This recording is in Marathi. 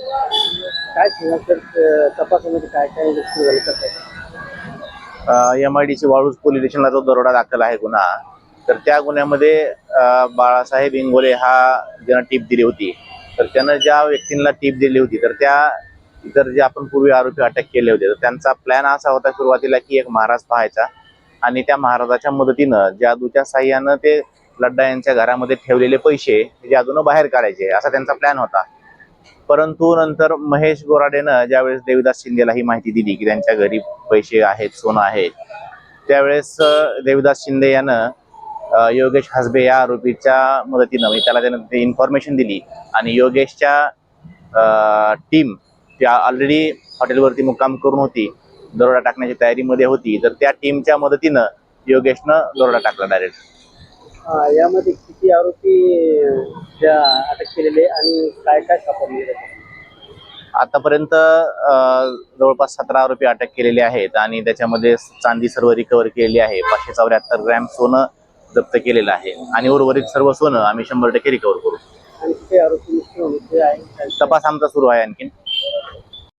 काय सांगा तपासामध्ये काय काय गोष्टी झाल्या कसं आहे? M I D C Waluj police स्टेशनला जो दरोडा दाखल आहे गुन्हा तर त्या गुन्ह्यामध्ये अ, बाळासाहेब इंगोले हा ज्यांना टीप दिली होती तर त्यानं ज्या व्यक्तींना टीप दिली होती तर त्या इतर जे आपण पूर्वी आरोपी अटक केले होते तर त्यांचा प्लॅन असा होता सुरुवातीला की एक महाराज पाहायचा आणि त्या महाराजाच्या मदतीनं जादूच्या साह्यानं ते लड्डा यांच्या घरामध्ये ठेवलेले पैसे जादूनं बाहेर काढायचे असा त्यांचा प्लॅन होता परंतु नंतर महेश गोराडेनं ज्यावेळेस देवीदास शिंदेला ही माहिती दिली की त्यांच्या घरी पैसे आहेत सोनं आहे त्यावेळेस देवीदास शिंदे यानं योगेश हसबे या आरोपीच्या मदतीनं म्हणजे त्याला त्यानं ते इन्फॉर्मेशन दिली आणि योगेशच्या टीम त्या ऑलरेडी हॉटेलवरती मुक्काम करून होती दरोडा टाकण्याची तयारीमध्ये होती तर त्या टीमच्या मदतीनं योगेशनं दरोडा टाकला डायरेक्ट यामध्ये किती आरोपी अटक केलेले आणि काय काय सापडले? आतापर्यंत जवळपास सतरा आरोपी अटक केलेले आहेत आणि त्याच्यामध्ये चांदी सर्व रिकवर केलेली आहे. पाचशे चौऱ्याहत्तर ग्रॅम सोनं जप्त केलेलं आहे. आणि उर्वरित सर्व सोनं आम्ही शंभर टक्के रिकवर करू. तपास आमचा सुरू आहे आणखीन.